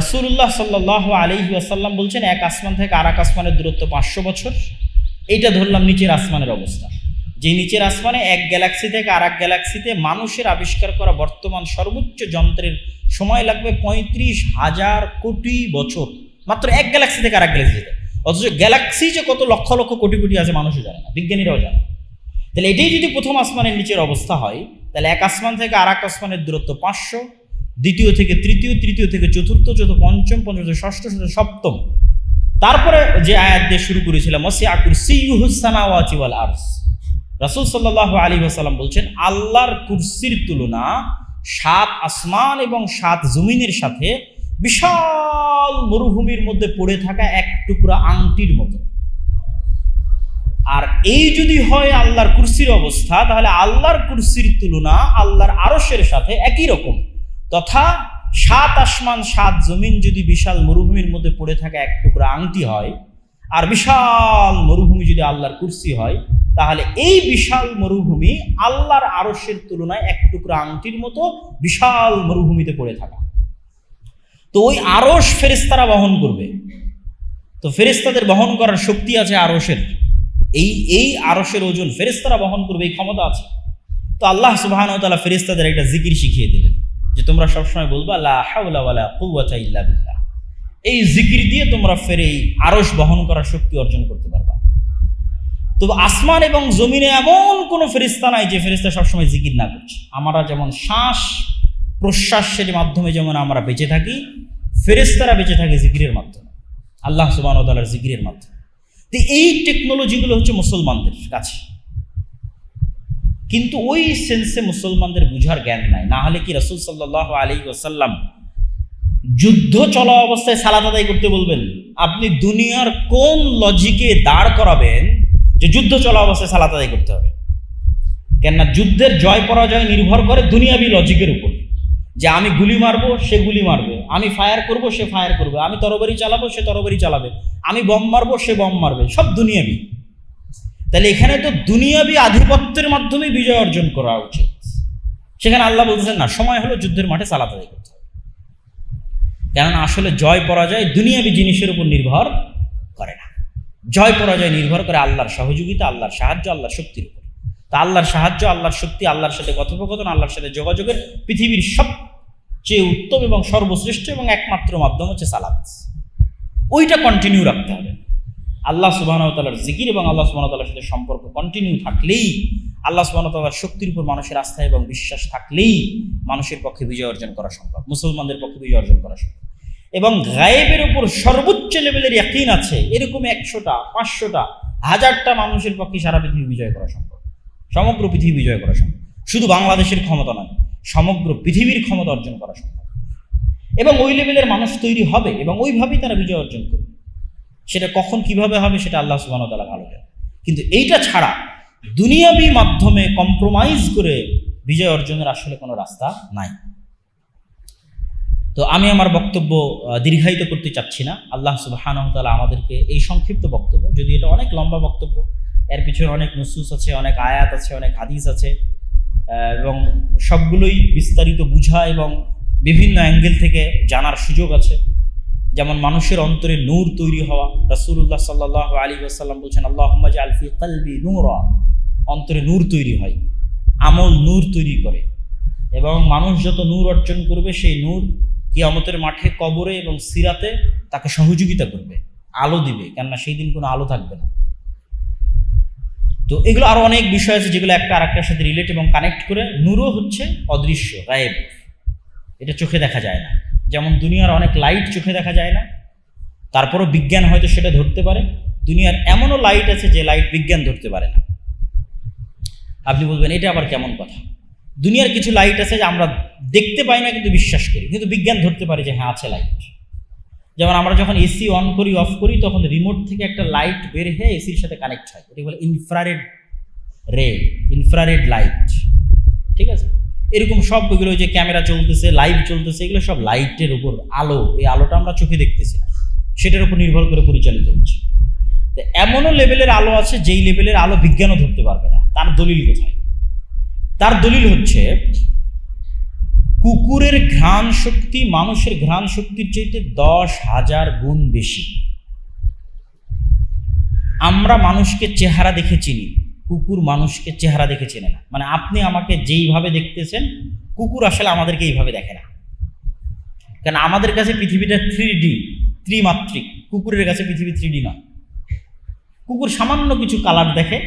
রাসুল্লাহ সাল্লাহ আলহি আসাল্লাম বলছেন, এক আসমান থেকে আর এক আসমানের দূরত্ব পাঁচশো বছর। এইটা ধরলাম নিচের আসমানের অবস্থা। যে নিচের আসমানে এক গ্যালাক্সি থেকে আর এক গ্যালাক্সিতে মানুষের আবিষ্কার করা বর্তমান সর্বোচ্চ যন্ত্রের সময় লাগবে পঁয়ত্রিশ হাজার কোটি বছর। মাত্র এক গ্যালাক্সি থেকে আর এক গ্যালাক্সিতে অথচ গ্যালাক্সি যে কত লক্ষ লক্ষ কোটি কোটি আছে, মানুষও জানে না, বিজ্ঞানীরাও জানে না। তাহলে এটাই যদি প্রথম আসমানের নিচের অবস্থা হয়, তাহলে এক আসমান থেকে আর এক আসমানের দূরত্ব পাঁচশো দ্বিতীয় থেকে তৃতীয় তৃতীয় থেকে চতুর্থ চতুর্থ, পঞ্চম পঞ্চম, ষষ্ঠ সপ্তম। তারপরে যে আয়াত দিয়ে শুরু করেছিলাম রাসূল সাল্লাল্লাহু আলাইহি বলছেন, আল্লাহর কুরসির তুলনা সাত আসমান এবং সাত জমিনের সাথে বিশাল মরুভূমির মধ্যে পড়ে থাকা এক টুকরা আংটির মতো। আর এই যদি হয় আল্লাহর কুরসির অবস্থা, তাহলে আল্লাহর কুরসির তুলনা আল্লাহর আরশের সাথে একই রকম। তথা সাত আসমান, সাত জমিন যদি বিশাল মরুভূমির মধ্যে পড়ে থাকা, এক টুকরা আংটি হয়, আর বিশাল মরুভূমি যদি আল্লাহর কুরসি হয়, তাহলে এই বিশাল মরুভূমি আল্লাহর আরশের তুলনায় এক টুকরা আংটির মতো বিশাল মরুভূমিতে পড়ে থাকা। তো ওই আরশ ফেরেস্তারা বহন করবে। তো ফেরেস্তাদের বহন করার শক্তি আছে আরশের। এই এই আরশের ওজন ফেরেস্তারা বহন করবে, এই ক্ষমতা আছে। তো আল্লাহ সুবাহান তালা ফেরেস্তাদের একটা জিকির শিখিয়ে দিলেন। যে তোমরা সবসময় বলবা, লা এই জিকির দিয়ে তোমরা ফের এই আরশ বহন করার শক্তি অর্জন করতে পারবা। তো আসমান এবং জমিনে এমন কোনো ফেরিস্তা নাই যে ফেরিস্তা সবসময় জিকির না করছে। আমরা যেমন শ্বাস প্রশ্বাসের মাধ্যমে যেমন আমরা বেঁচে থাকি ফেরেস্তারা বেঁচে থাকে জিকিরের মাধ্যমে। আল্লাহ সুবাহ জিকিরের মাধ্যমে। তো এই টেকনোলজিগুলো হচ্ছে মুসলমানদের কাছে। কিন্তু ওই সেন্সে মুসলমানদের বুঝার জ্ঞান নাই। না হলে কি রসুল সাল্লাহ আলী ওসাল্লাম যুদ্ধ চলা অবস্থায় সালাত আদায় করতে বলবেন? আপনি দুনিয়ার কোন লজিকে দাঁড় করাবেন যে যুদ্ধ চলা অবস্থায় সালাত আদায় করতে হবে? কেননা যুদ্ধের জয় পরাজয় নির্ভর করে দুনিয়াবি লজিকের উপর। যে আমি গুলি মারবো, সে গুলি মারবে। আমি ফায়ার করব, সে ফায়ার করবে। আমি তরবারি চালাবো, সে তরবারি চালাবে। আমি বম মারবো, সে বম মারবে। সব দুনিয়াবি। তাহলে এখানে তো দুনিয়াবি আধিপত্যের মাধ্যমে বিজয় অর্জন করা উচিত। সেখানে আল্লাহ বলতেছেন, না, সময় হলো যুদ্ধের মাঠে সালাত আদায় করতে হবে। কেননা আসলে জয় পরাজয় দুনিয়াবি জিনিসের উপর নির্ভর করে না। জয় পরাজয় নির্ভর করে আল্লাহর সহযোগিতা, আল্লাহর সাহায্য, আল্লাহর শক্তির উপর। তা আল্লাহর সাহায্য, আল্লাহর শক্তি, আল্লাহর সাথে কথোপকথন, আল্লাহর সাথে যোগাযোগের পৃথিবীর সবচেয়ে উত্তম এবং সর্বশ্রেষ্ঠ এবং একমাত্র মাধ্যম হচ্ছে সালাত। ওইটা কন্টিনিউ রাখতে হবে। আল্লাহ সুবাহতালার জিকির এবং আল্লাহ সুবাহতালার সাথে সম্পর্ক কন্টিনিউ থাকলেই, আল্লাহ সুবাহতালার শক্তির উপর মানুষের আস্থা এবং বিশ্বাস থাকলেই মানুষের পক্ষে বিজয় অর্জন করা সম্ভব, মুসলমানদের পক্ষে বিজয় অর্জন করা সম্ভব। এবং গায়েবের উপর সর্বোচ্চ লেভেলের একদিন আছে, এরকম একশোটা, পাঁচশোটা, হাজারটা মানুষের পক্ষে সারা পৃথিবী বিজয় করা সম্ভব। সমগ্র পৃথিবী বিজয় করা সম্ভব। শুধু বাংলাদেশের ক্ষমতা নয়, সমগ্র পৃথিবীর ক্ষমতা অর্জন করা সম্ভব। এবং ওই লেভেলের মানুষ তৈরি হবে এবং ওইভাবেই তারা বিজয় অর্জন করবে। সেটা কখন কীভাবে হবে সেটা আল্লাহ সুবাহতালা ভালো জানে। কিন্তু এইটা ছাড়া দুনিয়াবি মাধ্যমে কম্প্রোমাইজ করে বিজয় অর্জনের আসলে কোনো রাস্তা নাই। তো আমি আমার বক্তব্য দীর্ঘায়িত করতে চাচ্ছি না। আল্লাহ সুবাহানহতালা আমাদেরকে এই সংক্ষিপ্ত বক্তব্য, যদি এটা অনেক লম্বা বক্তব্য, এর পিছনে অনেক নসুস আছে, অনেক আয়াত আছে, অনেক হাদিস আছে এবং সবগুলোই বিস্তারিত বুঝা এবং বিভিন্ন অ্যাঙ্গেল থেকে জানার সুযোগ আছে। যেমন মানুষের অন্তরে নূর তৈরি হওয়া রাসুল্লাহ সাল্লাহ আলী আসাল্লাম বলছেন আল্লাহ আলফি কালবি নূর। অন্তরে নূর তৈরি হয়, আমল নূর তৈরি করে। এবং মানুষ যত নূর অর্জন করবে, সেই নূর কিয়ামতের মাঠে কবরে এবং সিরাতে তাকে সহযোগিতা করবে, আলো দিবে, কেননা সেই দিন কোনো আলো থাকবে না। তো এগুলো আরও অনেক বিষয় আছে যেগুলো একটা আরেকটার সাথে রিলেট এবং কানেক্ট করে নূরও হচ্ছে অদৃশ্য, গায়েব। এটা চোখে দেখা যায় না। যেমন দুনিয়ার অনেক লাইট চোখে দেখা যায় না, তারপরও বিজ্ঞান হয়তো সেটা ধরতে পারে। দুনিয়ার এমনও লাইট আছে যে লাইট বিজ্ঞান ধরতে পারে না। আপনি বলবেন, এটা আবার কেমন কথা? দুনিয়ার কিছু লাইট আছে যে আমরা দেখতে পাই না কিন্তু বিশ্বাস করি। কিন্তু বিজ্ঞান ধরতে পারে যে হ্যাঁ আছে লাইট যেমন আমরা যখন এসি অন করি অফ করি, তখন রিমোট থেকে একটা লাইট বের হয়ে এসির সাথে কানেক্ট হয়। এটি বলে ইনফ্রারেড রে ইনফ্রারেড লাইট ঠিক আছে? এরকম সবগুলো যে ক্যামেরা চলতেছে লাইভ চলতেছে, এগুলো সব লাইটের উপর আলো, এই আলোটা আমরা চোখে দেখতেছি না। সেটার উপর নির্ভর করে পরিচালিত হচ্ছে। তো এমনও লেভেলের আলো আছে যেই লেভেলের আলো বিজ্ঞানও ধরতে পারবে না। তার দলিল কোথায়? তার দলিল হচ্ছে, কুকুরের ঘ্রাণ শক্তি মানুষের ঘ্রাণ শক্তির চাইতে দশ হাজার গুণ বেশি। আমরা মানুষকে চেহারা দেখে চিনি। কুকুর মানুষকে চেহারা দেখে চেনে না। মানে আপনি আমাকে যেইভাবে দেখতেছেন, কুকুর আসলে আমাদেরকে এইভাবে দেখে না। কারণ আমাদের কাছে পৃথিবীটা থ্রি ডি ত্রিমাত্রিক। কুকুরের কাছে পৃথিবী থ্রি ডি নয়। কুকুর সামান্য কিছু কালার দেখে,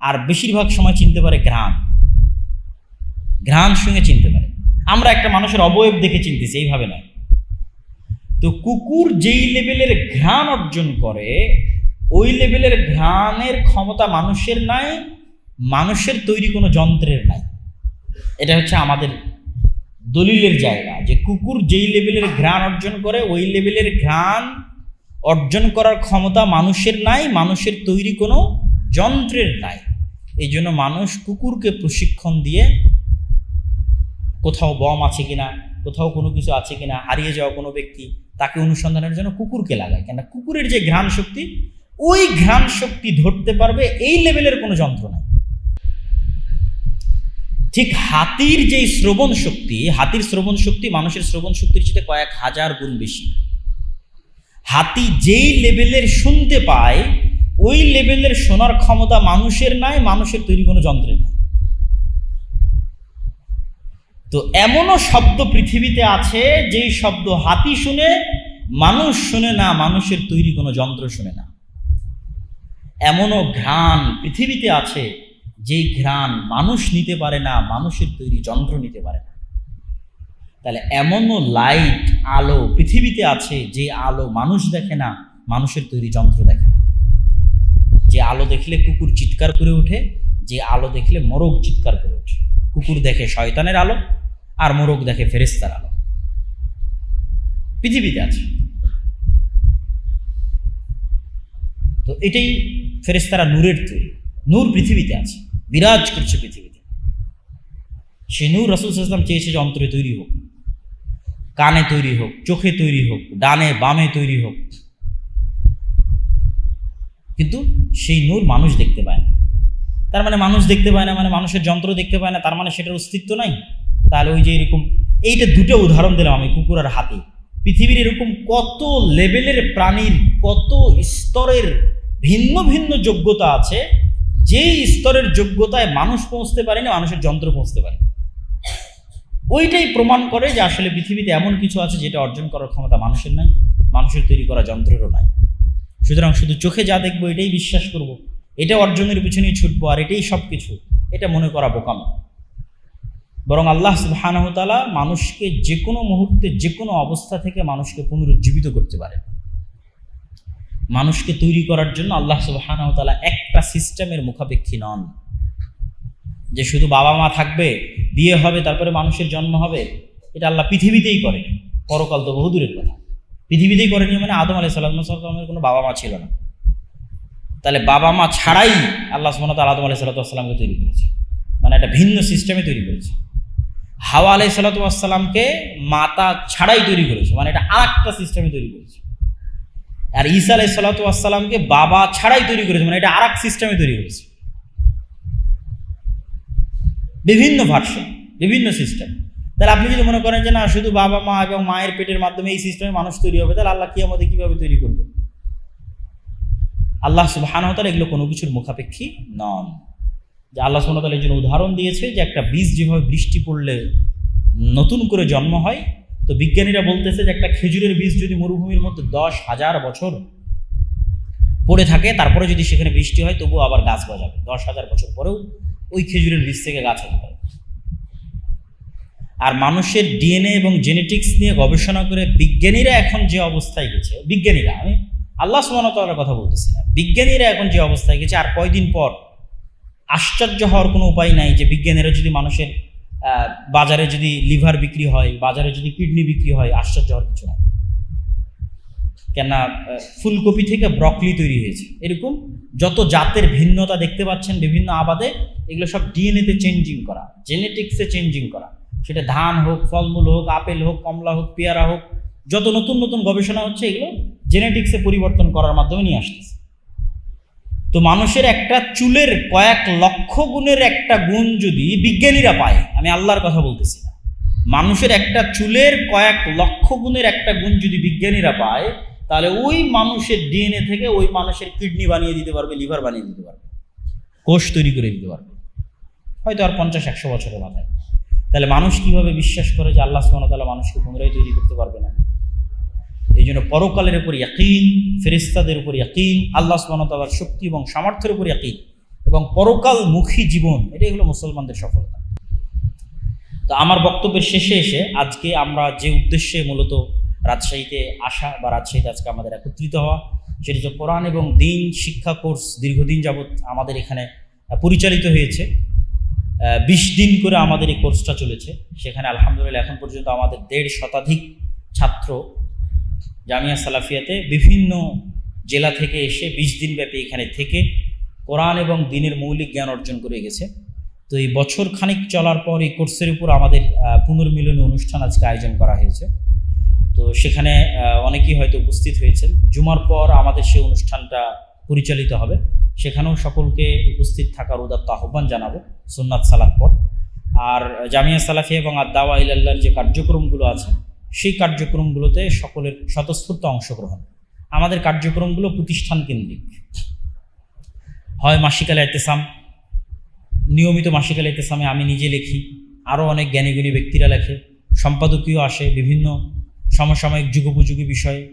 আর বেশিরভাগ সময় চিনতে পারে ঘ্রাণ। ঘ্রাণ সঙ্গে চিনতে পারে। আমরা একটা মানুষের অবয়ব দেখে চিনতেছি, এইভাবে নয়। তো কুকুর যেই লেভেলের ঘ্রাণ অর্জন করে ওই লেভেলের ঘ্রাণের ক্ষমতা মানুষের নাই, মানুষের তৈরি কোনো যন্ত্রের নাই। এটা হচ্ছে আমাদের দলিলের জায়গা যে কুকুর যেই লেভেলের ঘ্রাণ অর্জন করে, ওই লেভেলের ঘ্রাণ অর্জন করার ক্ষমতা মানুষের নাই, মানুষের তৈরি কোনো যন্ত্রের নাই। এই জন্য মানুষ কুকুরকে প্রশিক্ষণ দিয়ে কোথাও বম আছে কিনা, কোথাও কোনো কিছু আছে কিনা, হারিয়ে যাওয়া কোনো ব্যক্তি, তাকে অনুসন্ধানের জন্য কুকুরকে লাগায়। কেন কুকুরের যে ঘ্রাণ শক্তি ওই ঘ্রাণ শক্তি ধরতে পারবে, এই লেভেলের কোনো যন্ত্র নাই। ঠিক হাতির যে শ্রবণ শক্তি, হাতির শ্রবণ শক্তি মানুষের শ্রবণ শক্তির চেয়ে কয়েক হাজার গুণ বেশি। হাতি যেই লেভেলের শুনতে পায়, ওই লেভেলের শোনার ক্ষমতা মানুষের নাই, মানুষের তৈরি কোনো যন্ত্রের নাই। তো এমনও শব্দ পৃথিবীতে আছে, যেই শব্দ হাতি শুনে, মানুষ শুনে না, মানুষের তৈরি কোনো যন্ত্র শুনে না। এমনও ঘ্রাণ পৃথিবীতে আছে, যেই ঘ্রাণ মানুষ নিতে পারে না, মানুষের তৈরি যন্ত্র নিতে পারে না। তাহলে এমনও লাইট আলো পৃথিবীতে আছে, যে আলো মানুষ দেখে না, মানুষের তৈরি যন্ত্র দেখে না। যে আলো দেখলে কুকুর চিৎকার করে ওঠে, যে আলো দেখলে মোরগ চিৎকার করে ওঠে। কুকুর দেখে শয়তানের আলো, আর মোরগ দেখে ফেরেস্তার আলো। পৃথিবীতে আছে। তো এটাই ফেরেস্তারা নূরের তৈরি। নূর পৃথিবীতে আছে, বিরাজ করছে পৃথিবীতে। সে নূর রসুল ইসলাম চেয়েছে যে অন্তরে তৈরি হোক, কানে তৈরি হোক, চোখে তৈরি হোক, ডানে বামে তৈরি হোক। কিন্তু সেই নূর মানুষ দেখতে পায় না। তার মানে মানুষ দেখতে পায় না মানে মানুষের যন্ত্র দেখতে পায় না, তার মানে সেটার অস্তিত্ব নাই। তাহলে ওই যে এরকম, এইটা দুটো উদাহরণ দিলাম আমি কুকুর আর হাতি। পৃথিবীর এরকম কত লেভেলের প্রাণীর, কত স্তরের ভিন্ন ভিন্ন যোগ্যতা আছে, যেই স্তরের যোগ্যতায় মানুষ পৌঁছতে পারে না মানুষের যন্ত্র পৌঁছতে পারে ওইটাই প্রমাণ করে যে আসলে পৃথিবীতে এমন কিছু আছে যেটা অর্জন করার ক্ষমতা মানুষের নাই, মানুষের তৈরি করা যন্ত্রেরও নাই। সুতরাং শুধু চোখে যা দেখব এটাই বিশ্বাস করব। এটা অর্জনের পিছনেই ছুটবো আর এটাই সব কিছু এটা মনে করা বোকাম। বরং আল্লাহ সুবাহানহতালা মানুষকে যে কোনো মুহূর্তে যে কোনো অবস্থা থেকে মানুষকে পুনরুজ্জীবিত করতে পারে মানুষকে তৈরি করার জন্য আল্লাহ সুবাহানহতালা একটা সিস্টেমের মুখাপেক্ষী নন। যে শুধু বাবা মা থাকবে, বিয়ে হবে, তারপরে মানুষের জন্ম হবে, এটা আল্লাহ পৃথিবীতেই করে। পরকাল তো বহুদূরের কথা। পৃথিবীতেই করেনি মানে আদম আলাই সাল্লামের কোনো বাবা মা ছিল না। তাহলে বাবা মা ছাড়াই আল্লাহ সুমনত আদম আলাই সাল্লাতামকে তৈরি করেছে। মানে একটা ভিন্ন সিস্টেমে তৈরি করেছে। হাওয়া আলাই সাল্লাতামকে মাতা ছাড়াই তৈরি করেছে। মানে এটা আর একটা সিস্টেমে তৈরি করেছে। আর ঈসা আলাই সাল্লাতামকে বাবা ছাড়াই তৈরি করেছে মানে এটা আর এক সিস্টেমে তৈরি করেছে। বিভিন্ন ভার্সন, বিভিন্ন সিস্টেম তাহলে আপনি যদি মনে করেন যে না, শুধু বাবা, মা এবং মায়ের পেটের মাধ্যমে এই সিস্টেমে মানুষ তৈরি হবে, তাহলে আল্লাহ কি আমাদের কীভাবে তৈরি করবে? আল্লাহ সুবাহানতাল এগুলো কোনো কিছুর মুখাপেক্ষী নন। যে আল্লাহ সুবাহতাল এই জন্য উদাহরণ দিয়েছে যে একটা বীজ যেভাবে বৃষ্টি পড়লে নতুন করে জন্ম হয় তো বিজ্ঞানীরা বলতেছে যে একটা খেজুরের বীজ যদি মরুভূমির মধ্যে দশ হাজার বছর পড়ে থাকে, তারপরে যদি সেখানে বৃষ্টি হয়, তবুও আবার গাছ গজাবে। দশ হাজার বছর পরেও ওই খেজুরের বীজ থেকে গাছ হতে পারে। আর মানুষের ডিএনএ এবং জেনেটিক্স নিয়ে গবেষণা করে বিজ্ঞানীরা এখন যে অবস্থায় গেছে, বিজ্ঞানীরা, আমি আল্লাহ সুমানতালার কথা বলতেছি না, বিজ্ঞানীরা এখন যে অবস্থায় গেছে, আর কয়দিন পর আশ্চর্য হওয়ার কোনো উপায় নাই যে বিজ্ঞানীরা যদি মানুষের বাজারে যদি লিভার বিক্রি হয়, বাজারে যদি কিডনি বিক্রি হয়, আশ্চর্য হওয়ার কিছু নাই। কেননা ফুলকপি থেকে ব্রকলি তৈরি হয়েছে। এরকম যত জাতের ভিন্নতা দেখতে পাচ্ছেন, বিভিন্ন আবাদে, এগুলো সব ডিএনএতে চেঞ্জিং করা জেনেটিক্সে চেঞ্জিং করা। সেটা ধান হোক, ফলমূল হোক, আপেল হোক, কমলা হোক, পেয়ারা হোক, যত নতুন নতুন গবেষণা হচ্ছে, এগুলো জেনেটিক্সে পরিবর্তন করার মাধ্যমে নিয়ে আসতেছে। তো মানুষের একটা চুলের কয়েক লক্ষ গুণের একটা গুণ যদি বিজ্ঞানীরা পায়, আমি আল্লাহর কথা বলতেছি না। মানুষের একটা চুলের কয়েক লক্ষ গুণের একটা গুণ যদি বিজ্ঞানীরা পায়, তাহলে ওই মানুষের ডিএনএ থেকে ওই মানুষের কিডনি বানিয়ে দিতে পারবে, লিভার বানিয়ে দিতে পারবে, কোষ তৈরি করে দিতে পারবে। হয়তো আর পঞ্চাশ, একশো বছরের মাথায়। তাহলে মানুষ কীভাবে বিশ্বাস করে যে আল্লাহ সুবহানাহু মানুষকে পুনরায় তৈরি করতে পারবে না? এই জন্য পরকালের উপর ইয়াকিন ফেরিস্তাদের উপর ইয়াকিন, আল্লাহ সুবহানাহু শক্তি এবং সামর্থ্যের উপর ইয়াকিন এবং পরকালমুখী জীবন, এটাই হলো মুসলমানদের সফলতা। তো আমার বক্তব্যের শেষে এসে আজকে আমরা যে উদ্দেশ্যে মূলত রাজশাহীতে আসা বা রাজশাহীতে আজকে আমাদের একত্রিত হওয়া, সেটি হচ্ছে কোরআন এবং দিন শিক্ষা কোর্স দীর্ঘদিন যাবৎ আমাদের এখানে পরিচালিত হয়েছে। বিশ দিন করে আমাদের এই কোর্সটা চলেছে। সেখানে আলহামদুলিল্লাহ এখন পর্যন্ত আমাদের দেড় শতাধিক ছাত্র জামিয়া সালাফিয়াতে বিভিন্ন জেলা থেকে এসে বিশ দিন ব্যাপী এখানে থেকে কোরআন এবং দিনের মৌলিক জ্ঞান অর্জন করে গেছে। তো এই বছর খানিক চলার পর এই কোর্সের উপর আমাদের পুনর্মিলনী অনুষ্ঠান আজকে আয়োজন করা হয়েছে। তো সেখানে অনেকেই হয়তো উপস্থিত হয়েছেন। জুমার পর আমাদের সেই অনুষ্ঠানটা পরিচালিত হবে। সেখানেও সকলকে উপস্থিত থাকার উদাত্ত আহ্বান জানাব সুন্নাত সালাত পর। আর জামিয়া সালাফিয়া এবং আদাওয়া ইল্লাহর যে কার্যক্রমগুলো আছে সেই কার্যক্রমগুলোতে সকলের স্বতঃস্ফূর্ত অংশগ্রহণ। আমাদের কার্যক্রমগুলো প্রতিষ্ঠান কেন্দ্রিক হয় মাসিকালে এতেসাম, নিয়মিত মাসিকালে এতেসামে আমি নিজে লিখি আরও অনেক জ্ঞানীগুণী ব্যক্তিরা লেখে, সম্পাদকীয় আসে বিভিন্ন সমসাময়িক যুগোপযোগী বিষয়ে।